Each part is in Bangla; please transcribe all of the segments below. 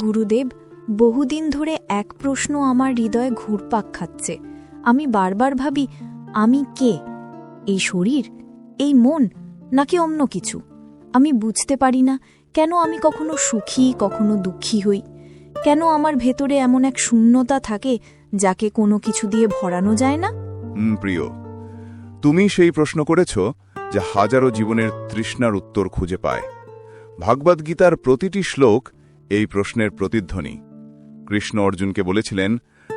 গুরুদেব, বহুদিন ধরে এক প্রশ্ন আমার হৃদয়ে ঘুরপাক খাচ্ছে। আমি বারবার ভাবি, আমি কে? এই শরীর? এই মন? নাকি অন্য কিছু? আমি বুঝতে পারি না, কেন আমি কখনো সুখী, কখনো দুঃখী হই? কেন আমার ভেতরে এমন এক শূন্যতা থাকে, যাকে কোনো কিছু দিয়ে ভরানো যায় না? প্রিয়। তুমি সেই প্রশ্ন করেছ যে হাজারো জীবনের তৃষ্ণার উত্তর খুঁজে পায়। ভাগবদ্গীতার প্রতিটি শ্লোক এই প্রশ্নের প্রতিধ্বনি। কৃষ্ণ অর্জুনকে বলেছিলেন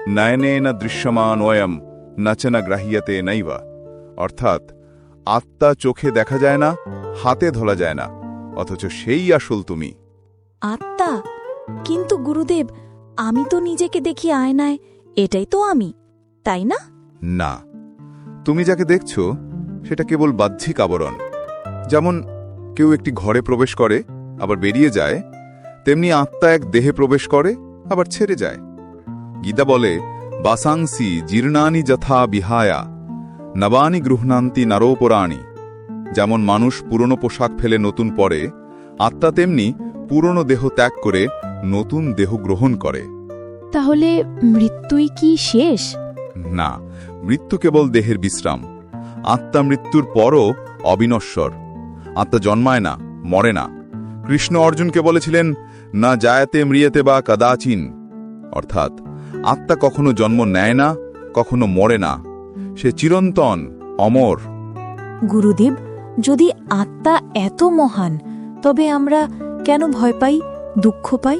নয়নে না দৃশ্যমান ওয়ম নাচেনা গ্রাহিয়াতে নাইবা অর্থাৎ আত্মা চোখে দেখা যায় না হাতে ধরা যায় না অথচ সেই আসল তুমি। আত্মা? কিন্তু গুরুদেব আমি তো নিজেকে দেখি আয়নায় এটাই তো আমি তাই না? না। তুমি যাকে দেখছ সেটা কেবল বাহ্যিক আবরণ। যেমন কেউ একটি ঘরে প্রবেশ করে আবার বেরিয়ে যায় তেমনি আত্মা এক দেহে প্রবেশ করে আবার ছেড়ে যায়। গীতা বলে বাসাংসি জীর্ণানি যথা বিহায়া নবানি গৃহণান্তি নারোপরাণী। যেমন মানুষ পুরনো পোশাক ফেলে নতুন পরে আত্মা তেমনি পুরনো দেহ ত্যাগ করে নতুন দেহ গ্রহণ করে। তাহলে মৃত্যুই কি শেষ? না মৃত্যু কেবল দেহের বিশ্রাম। আত্মা মৃত্যুর পরও অবিনশ্বর। আত্মা জন্মায় না মরে না। কৃষ্ণ অর্জুনকে বলেছিলেন না জায়াতে মৃয়েতে বা কদাচিন। অর্থাৎ আত্মা কখনো জন্ম নেয় না কখনো মরে না। সে চিরন্তন অমর। গুরুদেব যদি আত্মা এত মহান তবে আমরা কেন ভয় পাই দুঃখ পাই?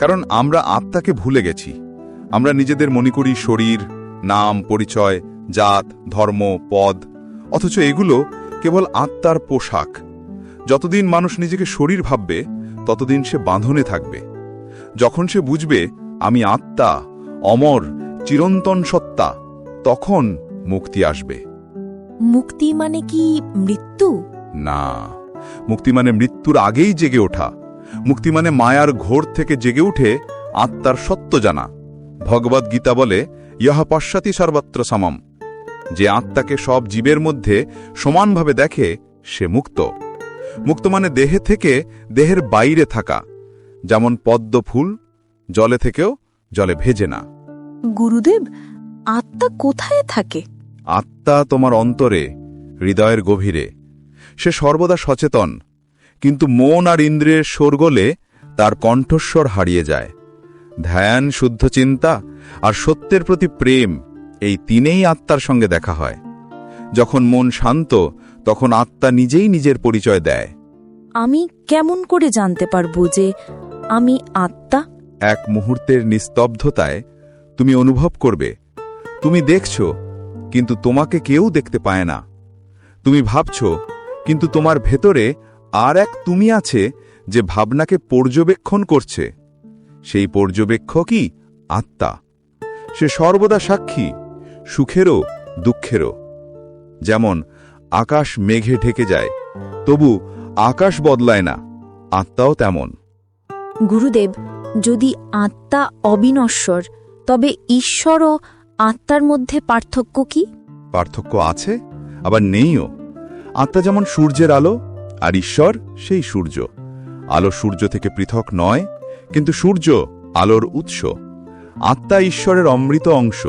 কারণ আমরা আত্মাকে ভুলে গেছি। আমরা নিজেদের মনে করি শরীর নাম পরিচয় জাত ধর্ম পদ অথচ এগুলো কেবল আত্মার পোশাক। যতদিন মানুষ নিজেকে শরীর ভাববে ততদিন সে বাঁধনে থাকবে। যখন সে বুঝবে আমি আত্মা অমর চিরন্তন সত্তা তখন মুক্তি আসবে। মুক্তি মানে কি মৃত্যু? না মুক্তি মানে মৃত্যুর আগেই জেগে ওঠা। মুক্তি মানে মায়ার ঘোর থেকে জেগে উঠে আত্মার সত্য জানা। ভগবদ গীতা বলে ইহা পশ্চাতি সর্বত্র সমম। যে আত্মাকে সব জীবের মধ্যে সমানভাবে দেখে সে মুক্ত। মুক্ত মানে দেহে থেকে দেহের বাইরে থাকা যেমন পদ্ম ফুল জলে থেকেও জলে ভেজে না। গুরুদেব আত্মা কোথায় থাকে? আত্মা তোমার অন্তরে হৃদয়ের গভীরে। সে সর্বদা সচেতন কিন্তু মন আর ইন্দ্রিয়ের শোরগোলে তার কণ্ঠস্বর হারিয়ে যায়। ধ্যান শুদ্ধ চিন্তা আর সত্যের প্রতি প্রেম এই তিনেই আত্মার সঙ্গে দেখা হয়। যখন মন শান্ত তখন আত্মা নিজেই নিজের পরিচয় দেয়। আমি কেমন করে জানতে পারব যে আমি আত্মা? এক মুহূর্তের নিস্তব্ধতায় তুমি অনুভব করবে। তুমি দেখছ কিন্তু তোমাকে কেউ দেখতে পায় না। তুমি ভাবছ কিন্তু তোমার ভেতরে আর এক তুমি আছে যে ভাবনাকে পর্যবেক্ষণ করছে। সেই পর্যবেক্ষকই আত্মা। সে সর্বদা সাক্ষী সুখেরও দুঃখেরও। যেমন আকাশ মেঘে ঢেকে যায়। তবু আকাশ বদলায় না আত্মাও তেমন। গুরুদেব যদি আত্মা অবিনশ্বর তবে ঈশ্বর ও আত্মার মধ্যে পার্থক্য কি? পার্থক্য আছে আবার নেইও। আত্মা যেমন সূর্যের আলো আর ঈশ্বর সেই সূর্য। আলো সূর্য থেকে পৃথক নয় কিন্তু সূর্য আলোর উৎস। আত্মা ঈশ্বরের অমৃত অংশ।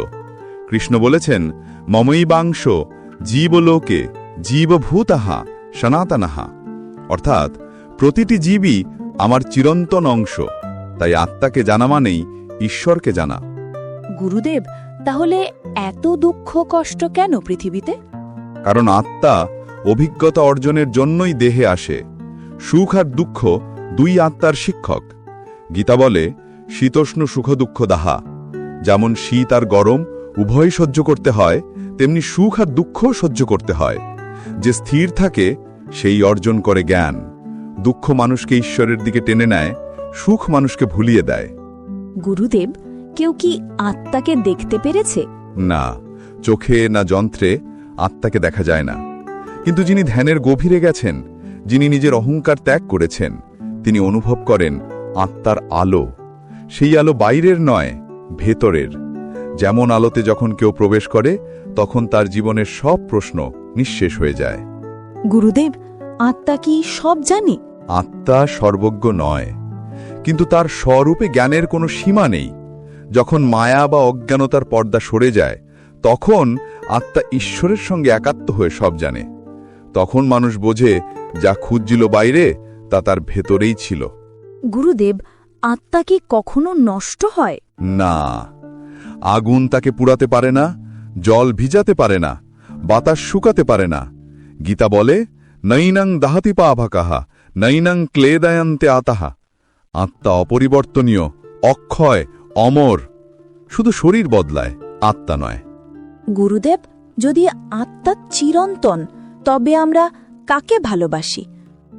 কৃষ্ণ বলেছেন মমৈবাংশ জীবলোকে জীবভূতাহা সনাতনাহা। অর্থাৎ প্রতিটি জীবই আমার চিরন্তন অংশ। তাই আত্মাকে জানা মানেই ঈশ্বরকে জানা। গুরুদেব তাহলে এত দুঃখ কষ্ট কেন পৃথিবীতে? কারণ আত্মা অভিজ্ঞতা অর্জনের জন্যই দেহে আসে। সুখ আর দুঃখ দুই আত্মার শিক্ষক। গীতা বলে শীতোষ্ণ সুখ দুঃখ দাহা। যেমন শীত আর গরম উভয় সহ্য করতে হয় তেমনি সুখ আর দুঃখও সহ্য করতে হয়। যে স্থির থাকে সেই অর্জন করে জ্ঞান। দুঃখ মানুষকে ঈশ্বরের দিকে টেনে নেয় সুখ মানুষকে ভুলিয়ে দেয়। গুরুদেব কেউ কি আত্মাকে দেখতে পেরেছে? না চোখে না যন্ত্রে আত্মাকে দেখা যায় না। কিন্তু যিনি ধ্যানের গভীরে গেছেন যিনি নিজের অহংকার ত্যাগ করেছেন তিনি অনুভব করেন আত্মার আলো। সেই আলো বাইরের নয় ভেতরের। যেমন আলোতে যখন কেউ প্রবেশ করে তখন তার জীবনের সব প্রশ্ন নিঃশেষ হয়ে যায়। গুরুদেব আত্মা কি সব জানে? আত্মা সর্বজ্ঞ নয় কিন্তু তার স্বরূপে জ্ঞানের কোনো সীমা নেই। যখন মায়া বা অজ্ঞানতার পর্দা সরে যায় তখন আত্মা ঈশ্বরের সঙ্গে একাত্ম হয়ে সব জানে। তখন মানুষ বোঝে যা খুঁজছিল বাইরে তা তার ভেতরেই ছিল। গুরুদেব আত্মা কি কখনো নষ্ট হয়? না আগুন তাকে পুড়াতে পারে না জল ভিজাতে পারে না বাতাস শুকাতে পারে না। গীতা বলে নৈনাং দাহাতি পাভাকাহা নৈনাং ক্লেদায়ান্তে আতাহা। আত্মা অপরিবর্তনীয় অক্ষয় অমর। শুধু শরীর বদলায় আত্মা নয়। গুরুদেব যদি আত্মা চিরন্তন তবে আমরা কাকে ভালোবাসি?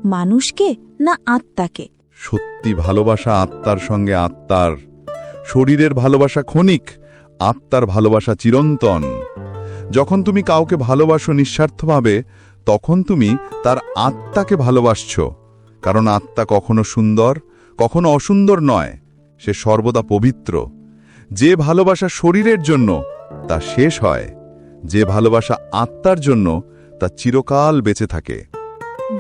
মানুষকে না আত্মাকে? সত্যি ভালোবাসা আত্মার সঙ্গে আত্মার। শরীরের ভালোবাসা ক্ষণিক আত্মার ভালোবাসা চিরন্তন। যখন তুমি কাউকে ভালোবাসো নিঃস্বার্থভাবে তখন তুমি তার আত্মাকে ভালোবাসছ। কারণ আত্মা কখনো সুন্দর কখনো অসুন্দর নয়। সে সর্বদা পবিত্র। যে ভালোবাসা শরীরের জন্য তা শেষ হয়। যে ভালোবাসা আত্মার জন্য তা চিরকাল বেঁচে থাকে।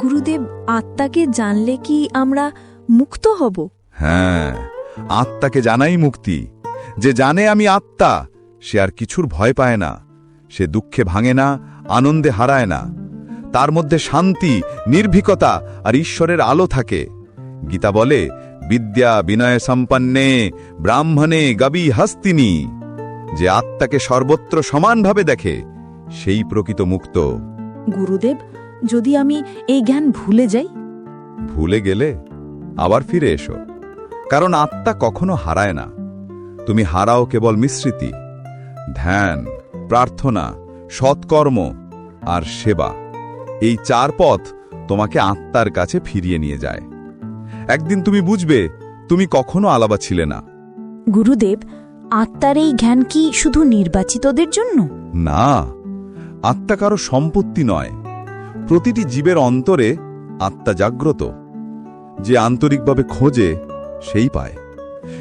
গুরুদেব আত্মাকে জানলে কি আমরা মুক্ত হব? হ্যাঁ আত্মাকে জানাই মুক্তি। যে জানে আমি আত্মা সে আর কিছুর ভয় পায় না। সে দুঃখে ভাঙে না আনন্দে হারায় না। তার মধ্যে শান্তি নির্ভীকতা আর ঈশ্বরের আলো থাকে। গীতা বলে বিদ্যা বিনয় সম্পন্নে ব্রাহ্মণে গবি হস্তিনী। যে আত্মাকে সর্বত্র সমানভাবে দেখে সেই প্রকৃত মুক্ত। গুরুদেব যদি আমি এই জ্ঞান ভুলে যাই? ভুলে গেলে আবার ফিরে এসো। কারণ আত্মা কখনো হারায় না। তুমি হারাও কেবল মিশ্রিতি। ধ্যান প্রার্থনা সৎকর্ম আর সেবা। এই চার পথ তোমাকে আত্মার কাছে ফিরিয়ে নিয়ে যায়। একদিন তুমি বুঝবে তুমি কখনো আলাবা ছিলে না। গুরুদেব আত্মার এই জ্ঞান কি শুধু নির্বাচিতদের জন্য? না আত্মা কারও সম্পত্তি নয়। প্রতিটি জীবের অন্তরে আত্মা জাগ্রত। যে আন্তরিকভাবে খোঁজে সেই পায়।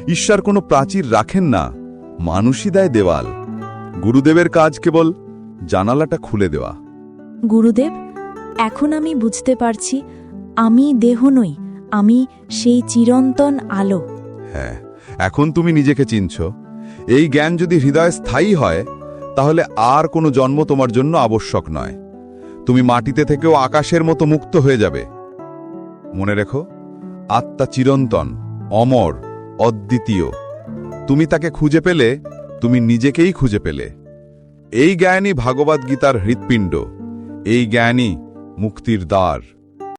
ঈশ্বর কোনো প্রাচীর রাখেন না মানুষই দেয় দেওয়াল। গুরুদেবের কাজ কেবল জানালাটা খুলে দেওয়া। গুরুদেব এখন আমি বুঝতে পারছি আমি দেহ নই আমি সেই চিরন্তন আলো। হ্যাঁ এখন তুমি নিজেকে চিনছ। এই জ্ঞান যদি হৃদয়ে স্থায়ী হয় তাহলে আর কোনো জন্ম তোমার জন্য আবশ্যক নয়। তুমি মাটিতে থেকেও আকাশের মতো মুক্ত হয়ে যাবে। মনে রেখো আত্মা চিরন্তন অমর অদ্বিতীয়। তুমি তাকে খুঁজে পেলে তুমি নিজেকেই খুঁজে পেলে। এই জ্ঞানই ভাগবত গীতার হৃৎপিণ্ড। এই জ্ঞানই মুক্তির দ্বার।